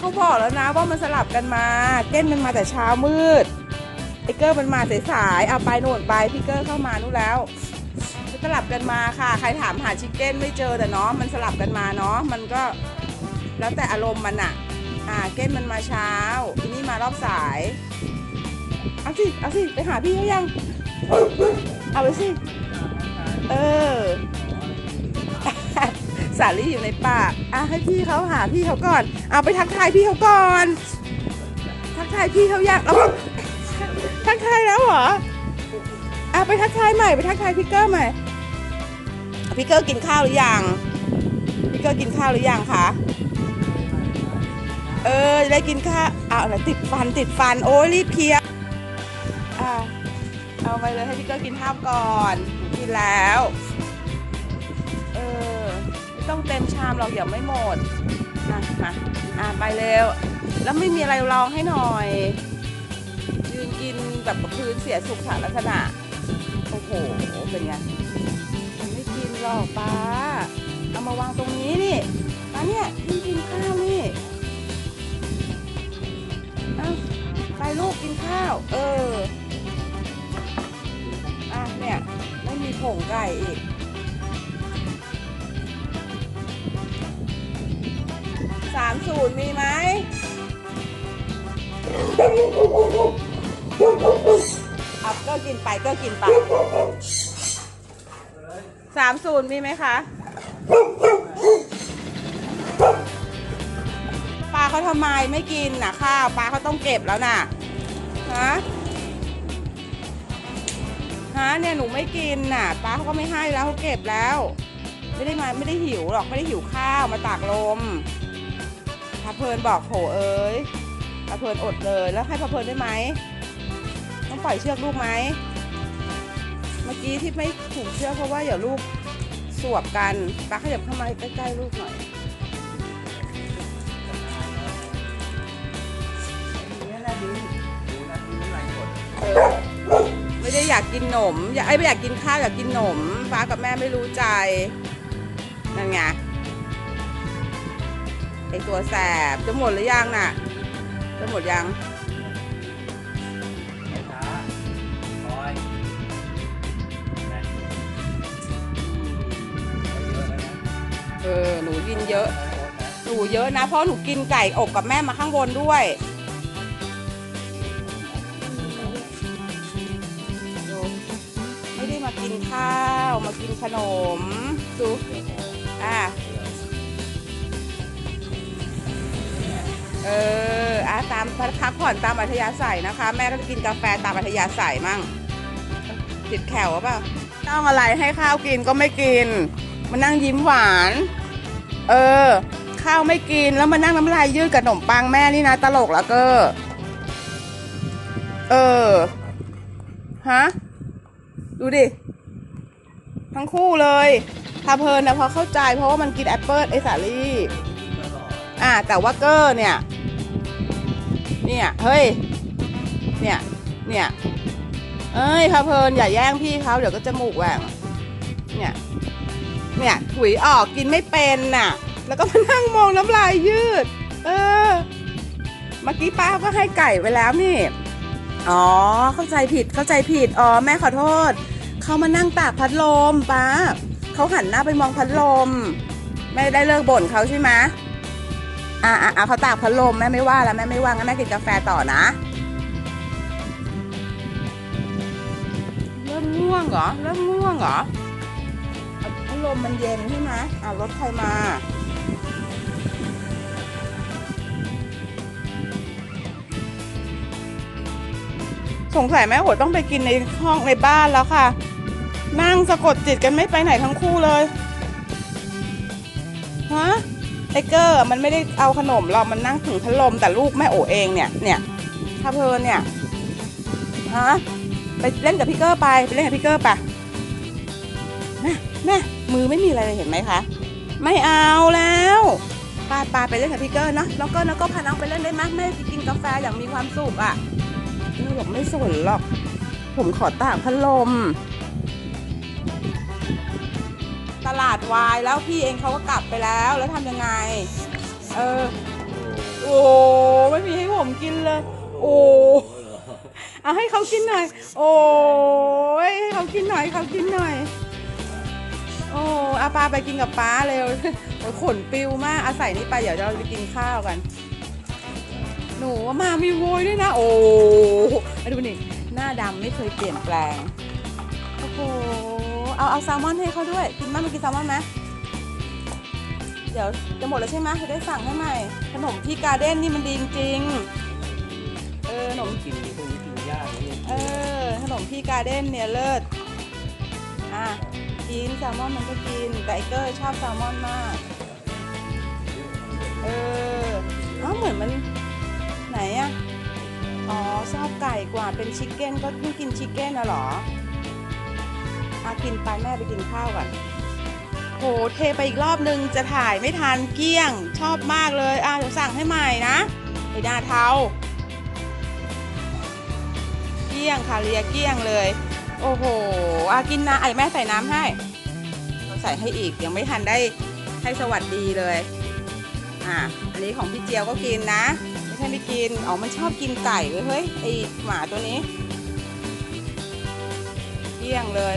เขาบอกแล้วนะว่ามันสลับกันมาเก้นมันมาแต่เช้ามืดไอเกอร์มันมาสายๆเอาไปโน่นไปพี่เกอร์เข้ามานู่นแล้วสลับกันมาค่ะ ใครถามหาชิคเก้นไม่เจอแต่เนาะมันสลับกันมาเนาะมันก็แล้วแต่อารมณ์มันอะอ่าเก้นมันมาเช้าทีนี้มารอบสายเอาสิเอาสิไปหาพี่เขายังเอาไปสิาลี่อยู่ในป่าอะให้พี่เขาหาพี่เขาก่อน เอาไปทักทายพี่เขาก่อน ทักทายพี่เขายากเอาทักทายแล้วเหรอ อะไปทักทายใหม่ไปทักทายพี่เกอร์ใหม่ พี่เกอร์กินข้าวหรือยัง พี่เกอร์กินข้าวหรือยังคะ เออจะได้กินข้าวอ้าวอะไรติดฟันติดฟันโอ้รีบเคลียร์อะเอาไปเลยให้พี่เกอร์กินข้าวก่อน กินแล้ว เออ ต้องเต็มชามหราอกเดี๋ยวไม่หมดอะมาอะไปเร็ว แล้วไม่มีอะไรรองให้หน่อย ยืนกินแบบพื้นเสียสุขลักษณะ โอ้โห เป็นไงมันไม่กินหรอกป้า เอามาวางตรงนี้นี่ป้าเนี่ยพี่กินข้าวนี่เอาไปลูกกินข้าว เออ อะเนี่ย ไม่มีผงไก่อีกามศูนย์มีไหมเอาก็กินไปก็กินไปสามศูนย์มีไหมคะปลาเขาทำไมไม่กินน่ะข้าวปลาเขาต้องเก็บแล้วน่ะฮะฮะเนี่ยหนูไม่กินน่ะปลาเขาก็ไม่ให้แล้วเขาเก็บแล้ว ไม่ได้มาไม่ได้หิวหรอกไม่ได้หิวข้าวมาตากลม พระเพลินบอกโหเอ้ยพระเพลินอดเลย แล้วให้พระเพลินได้ไหม ต้องปล่อยเชือกลูกไหม เมื่อกี้ที่ไม่ถูกเชือกเพราะว่าเดี๋ยวลูกสวบกันปาขยับเข้ามาใกล้ๆลูกหน่อยเออไม่ได้อยากกินหนม อยากไอ้ยไม่อยากกินข้าวอยากกินหนม ป้ากับแม่ไม่รู้ใจ นั่นไง ไอตัวแสบจะหมดหรือยังน่ะ จะหมดยังเออหนูกินเยอะ หนูเยอะนะ เพราะหนูกินไก่อบกับแม่มาข้างบนด้วยดูไม่ได้มากินข้าวมากินขนมดูอะ เอออะตามพักผ่อนตามอัธยาศัยนะคะ แม่ก็จะกินกาแฟตามอัธยาศัยมั่งติดแขวเปล่าต้องอะไรให้ข้าวกินก็ไม่กิน มานั่งยิ้มหวาน เออ ข้าวไม่กินแล้วมานั่งน้ำลายยืดกับขนมปังแม่นี่นะตลกแล้วก็เออฮะดูดิ ทั้งคู่เลยพาเพลินนะพอเข้าใจเพราะว่ามันกินแอปเปิลไอสาลี่ อ่าแต่ว่าเกอร์เนี่ย เนี่ยเฮ้ย เนี่ย เนี่ย เอ้ยพาเพลินอย่าแย่งพี่เขาเดี๋ยวก็จมูกแหว่งเนี่ย เนี่ยถุยออกกินไม่เป็นน่ะ แล้วก็มานั่งมองน้ำลายยืด เออ เมื่อกี้ป้าก็ให้ไก่ไปแล้วนี่ อ๋อ เข้าใจผิดเข้าใจผิด อ๋อ แม่ขอโทษ เขามานั่งตากพัดลมป้าเขาหันหน้าไปมองพัดลม ไม่ได้เลิกบ่นเขาใช่ไหม อ่าอ่าเขาตากพัดลมแม่ไม่ว่าแล้วแม่ไม่ว่างั้นแม่กินกาแฟต่อนะเริ่มง่วงเหรอเริ่มง่วงเหรออะพัดลมมันเย็นใช่ไหมอ่ารถใครมาสงสัยแม่โหดต้องไปกินในห้องในบ้านแล้วค่ะ นั่งสะกดจิตกันไม่ไปไหนทั้งคู่เลย ฮะ ไทเกอร์มันไม่ได้เอาขนมหรอกมันนั่งถึงพัดลมแต่ลูกแม่โอเองเนี่ยเนี่ยถ้าเพลินเนี่ยฮะไปเล่นกับพี่เกอร์ไปไปเล่นกับพี่เกอร์ปะน่ะน่มือไม่มีอะไรเลยเห็นไหมคะ ไม่เอาแล้วปาปาไปเล่นกับพี่เกอร์เนาะน้องเกอร์น้องก็พาน้องไปเล่นได้ไหมแม่กินกาแฟอย่างมีความสุขอะนี่บอกไม่สนหรอก ผมขอตากพัดลม ตลาดวายแล้วพี่เองเขาก็กลับไปแล้ว แล้วทำยังไง เออ โอ้ไม่มีให้ผมกินเลย โอ้เอาให้เขากินหน่อย โอ้ยให้เขากินหน่อยเขากินหน่อย โอ้อาปาไปกินกับป้าเร็วยขนปิวมากอาศัยนี่ไปเดี๋ยวเราไปกินข้าวกัน หนูว่ามามีโวยด้วยนะ โอ้ดูนี่หน้าดำไม่เคยเปลี่ยนแปลง โอ้โห เอาเอาแซลมอนให้เขาด้วย กินมั้ยมันกินแซลมอนไหมเดี๋ยวจะหมดแล้วใช่ไหมจะได้สั่งให้ใหม่ ขนมที่การ์เด้นนี่มันดีจริงเออขนมกินพวกนี้กินยากนะเนี่ยเออขนมพี่การ์เด้นเนี่ยเลิศอะกินแซลมอนมันก็กินแต่ไอเกอร์ชอบแซลมอนมากเออเอ้าเหมือนมันไหนอะอ๋อชอบไก่กว่าเป็นชิคเก้นก็ไม่กินชิคเก้นนะหรอ อะกินไปแม่ไปกินข้าวก่อนโหเทไปอีกรอบนึงจะถ่ายไม่ทันเกี้ยงชอบมากเลยอะเดี๋ยวสั่งให้ใหม่นะไอ้หน้าเทาเกี้ยงค่ะเลียเกี้ยงเลย โอ้โหอากินนะไอ้แม่ใส่น้ำให้เราใส่ให้อีกยังไม่ทันได้ให้สวัสดีเลยอะอันนี้ของพี่เจียวก็กินนะไม่ใช่ไม่กินอ๋อมันชอบกินไก่เว้ยเฮ้ยไอหมาตัวนี้เกี้ยงเลย